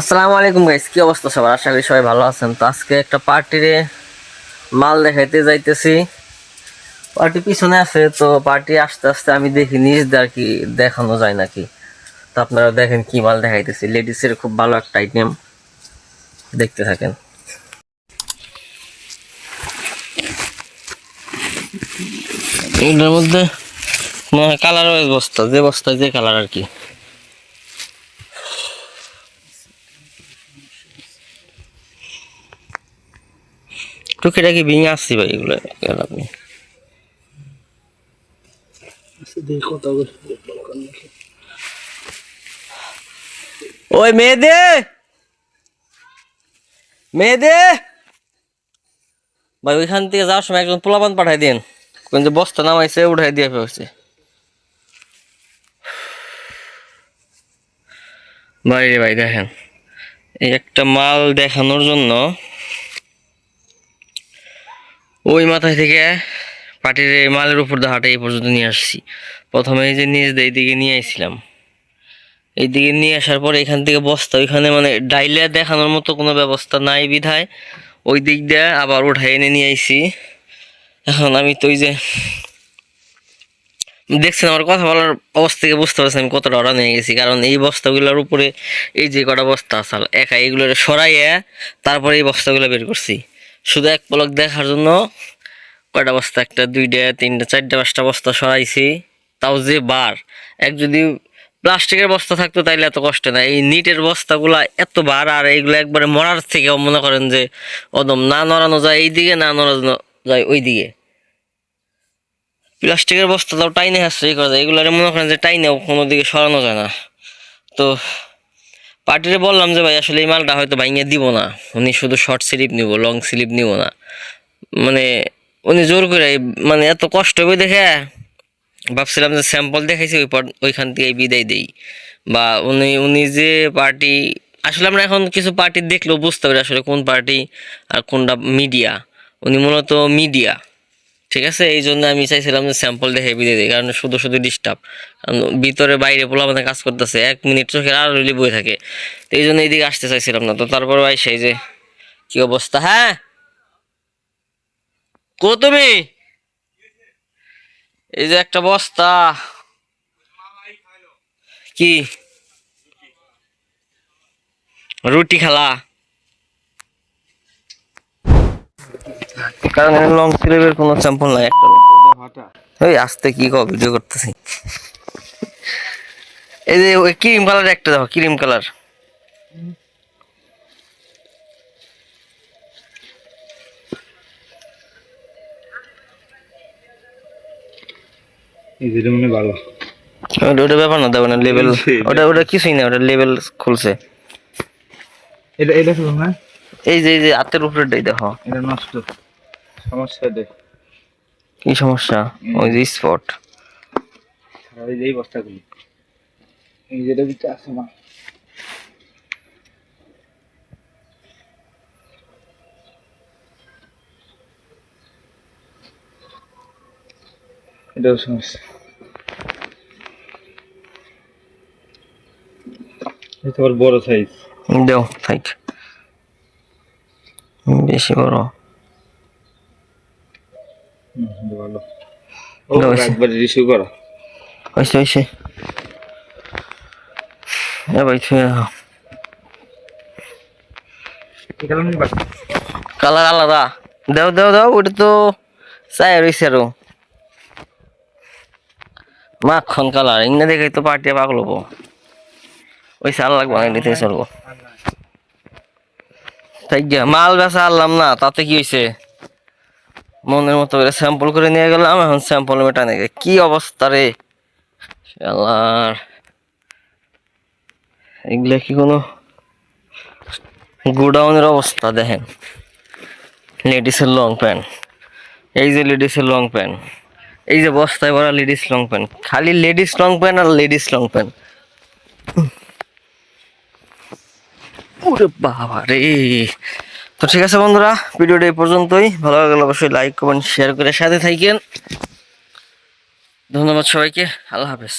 আসসালামু আলাইকুম গাইস কি অবস্থা সবার? আশা করি সবাই ভালো আছেন। তো আজকে একটা পার্টিরে মাল দেখাইতে যাইতেছি। পার্টি পিছনে আছে, তো পার্টি আস্তে আস্তে আমি দেখি নিজ আর কি দেখানো যায় নাকি। তো আপনারা দেখেন কি মাল দেখাইতেছি। লেডিসের খুব ভালো একটা আইটেম দেখতে থাকেন। এটার মধ্যে কালার বস্তা, যে বস্তা যে কালার আর কি। টুকিটাকি ভেঙে আসছি ভাই এগুলো গেল আপনি। ওই মেয়েদে মেয়েদে ভাই ওইখান থেকে যাওয়ার সময় একজন পোলাপান পাঠাই দিন কোন যে বস্তা নামাইছে উঠাই দিয়ে ফেলছে ভাই রে ভাই দেখেন। এই একটা মাল দেখানোর জন্য ওই মাথায় থেকে পাটির এই মালের উপর দিয়ে হাঁটে এই পর্যন্ত নিয়ে আসছি। প্রথমে এই যে নিজ এই দিকে নিয়ে আসছিলাম এইদিকে নিয়ে আসার পর এখান থেকে বস্তা, ওইখানে মানে ডাইলে দেখানোর মতো কোনো ব্যবস্থা নাই বিধায়। ওই দিক দিয়ে আবার উঠাই এনে নিয়ে আইছি। এখন আমি তো ওই যে দেখছেন আমার কথা বলার অবস্থা থেকে বুঝতে পারছি আমি কতটা অর্ডার নিয়ে গেছি। কারণ এই বস্তাগুলোর উপরে এই যে কটা বস্তা আসাল একা এইগুলো সরাইয়া তারপরে এই বস্তাগুলো বের করছি। শুধু এক পলক দেখার জন্য কয়টা বস্তা? একটা, দুইটা, তিনটা, চারটা, পাঁচটা বস্তা সরাইছি। তাও যে বার। এক যদি প্লাস্টিকের বস্তা থাকতো তাইলে এত কষ্ট না। এই নিটের বস্তাগুলা এত বার আর এইগুলো একবারে মরার থেকে মনে করেন যে অদম। না নড়ানো যায় এই দিকে না নড়ানো যায় ওই দিকে প্লাস্টিকের বস্তা তাও টাইনে হাসছে করা যায়। এগুলো মনে করেন যে টাইনেও কোনো দিকে সরানো যায় না। তো পার্টিরে বললাম যে, ভাই, আসলে এই মালটা হয়তো ভাঙিয়ে দিব না। উনি শুধু শর্ট স্লিপ নিব লং স্লিপ নিব না। মানে উনি জোর করে মানে এত কষ্ট করে দেখে, ভাবছিলাম যে স্যাম্পল দেখাইছি, ওই ওইখান থেকে বিদায় দেই। বা উনি উনি যে পার্টি আসলে আমরা এখন কিছু পার্টি দেখলেও বুঝতে পারি আসলে কোন পার্টি আর কোনটা মিডিয়া উনি মূলত মিডিয়া ঠিক আছে? এই জন্য আমি চাইছিলাম যে স্যাম্পল দেখে বিদায় দিই, কারণ শুধু শুধু ডিস্টার্ব ভিতরে বাইরে পোলা মানে কাজ করতেছে, এক মিনিট চোখের আর রইলি বয়ে থাকে। তো এই জন্য এইদিকে আসতে চাইছিলাম না। তো তারপর ভাই সেই যে কি অবস্থা? হ্যাঁ? কো তুমি? এই যে একটা বস্তা। কি? রুটি খালা। কারণ লং স্লিভের কোনো স্যাম্পল নাই একটা ওই আস্তে কি ভিডিও করতেছি। এই যে ওই ক্রিম কালার একটা দেখো ক্রিম কালার মানে ভালো। ওটা ওটা ব্যাপার না দেখো না লেভেল ওটা ওটা কিছুই না ওটা লেভেল খুলছে। এটা এটা শুনো না। এই যে এই যে হাতের উপরেটাই দেখো। এটা নষ্ট। সমস্যা দেখ। কি সমস্যা? ওই যে স্পট যে এই বস্তাগুলি। এই যেটা ভিতরে আছে মা এটাও সমস্যা। এটা আবার বড় সাইজ দেও থাক। বেশি বড়। ভালো। ও একবার রিসিভ করা হয়েছে হয়েছে। এ ভাই ছুঁয়ে কালার আলাদা। দেও দেও দেও ওটা তো চাই রয়েছে আরও। মাখন কালার ইংনা দেখে তো পার্টি পাগল হব। ওই সাল লাগবো না নিতে চলবো। তাই মাল বেচা আনলাম না তাতে কি হয়েছে? মনের মতো করে স্যাম্পল করে নিয়ে গেলাম, এখন স্যাম্পল মেটা নেগে কি অবস্থা রে? এগুলা কি কোনো গোডাউনের অবস্থা, দেখেন। লেডিসের লং প্যান্ট এই যে লেডিসের লং প্যান্ট এই যে বস্তায় ভরা লেডিস লং প্যান্ট খালি লেডিস লং প্যান্ট আর লেডিস লং প্যান্ট বাবা রে তো ঠিক আছে বন্ধুরা, ভিডিওটা এই পর্যন্তই। ভালো লাগলে অবশ্যই লাইক কমেন্ট শেয়ার করে সাথে থাকেন ধন্যবাদ সবাইকে, আল্লাহ হাফেজ।